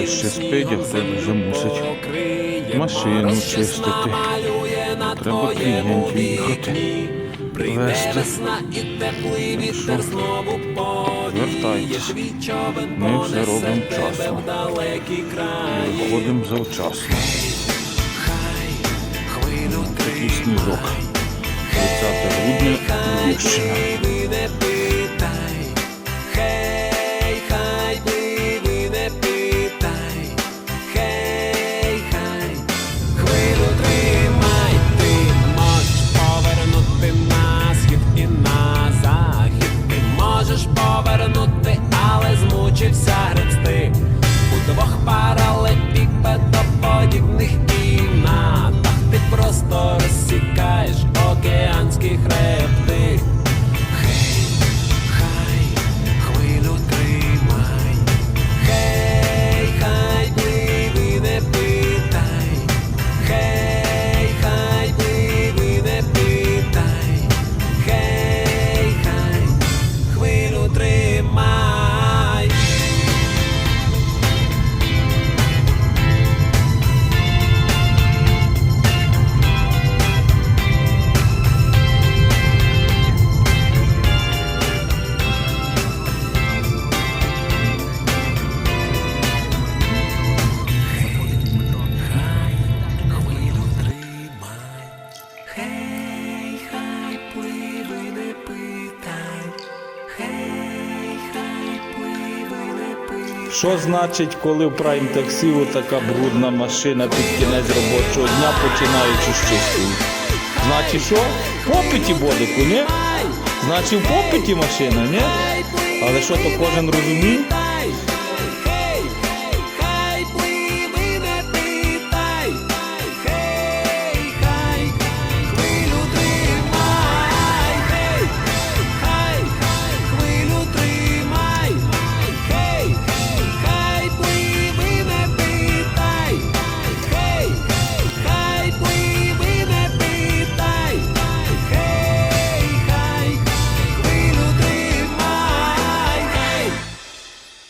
Хтось ще спить, а хтось вже мусить машину чистити. Треба клієнтів їхати. Вести. Звертайтесь. Ми все робимо вчасно. І виходимо завчасно. Такий сніжок. 30 грудня, Львівщина. Просто розсікаєш океанський хребти. Що значить, коли в прайм таксі така брудна машина під кінець робочого дня починаючи з чистої? Значить що? В попиті бодику, ні? Значить в попиті машина, ні? Але що то кожен розуміє?